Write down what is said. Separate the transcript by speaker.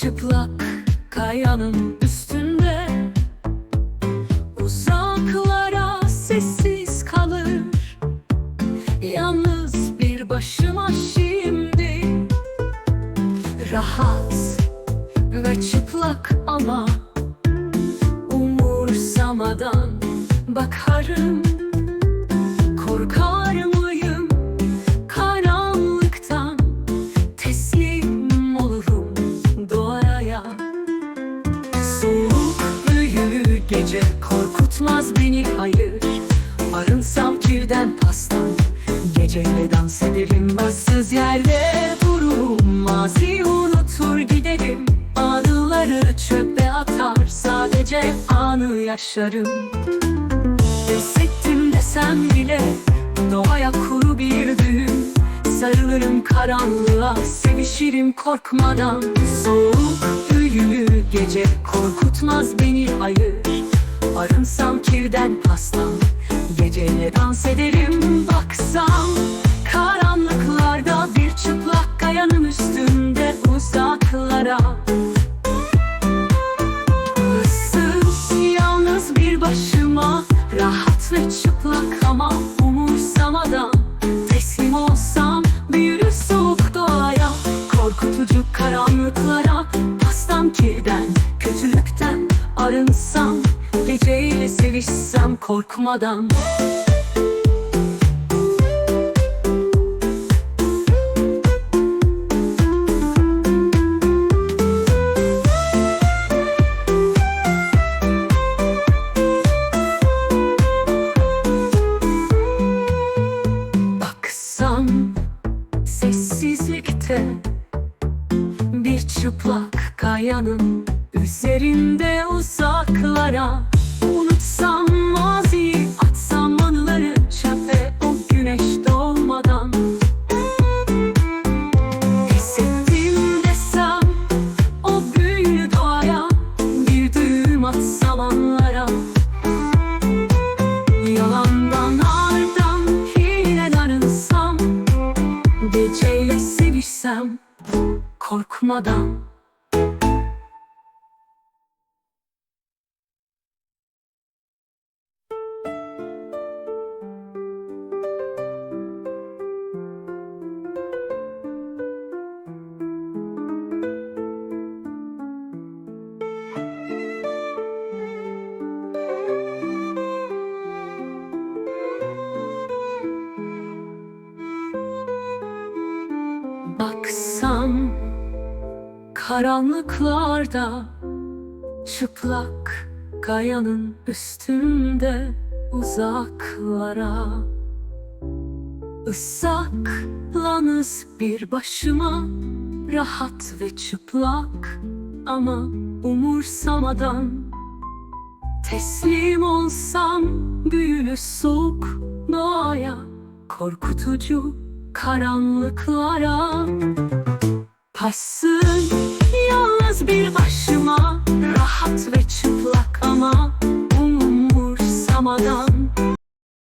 Speaker 1: Çıplak kayanın üstünde. Uzaklara sessiz kalır. Yalnız bir başıma şimdi. Rahat ve çıplak ama Umursamadan bakarım. Korkutmaz beni hayır. Arınsam kirden pastan. Geceyle dans ederim bassız yerde dururum. Mazi unutur giderim. Anıları çöpe atar Sadece anı yaşarım. Hissettim desem bile Doğaya kuru bir düğüm. Sarılırım karanlığa Sevişirim korkmadan. Soğuk büyülü gece Korkutmaz beni hayır Arınsam kirden pastan Geceyle dans ederim baksam. Karanlıklarda bir çıplak kayanın üstünde uzaklara korkmadan. Baksam sessizlikte Bir çıplak kayanın üzerinde uzaklara. Unutsam korkmadan Baksam karanlıklarda Çıplak kayanın üstünde uzaklara. Isaklanız bir başıma Rahat ve çıplak ama umursamadan. Teslim olsam büyülü soğuk doğaya Korkutucu karanlıklara. Passın yalnız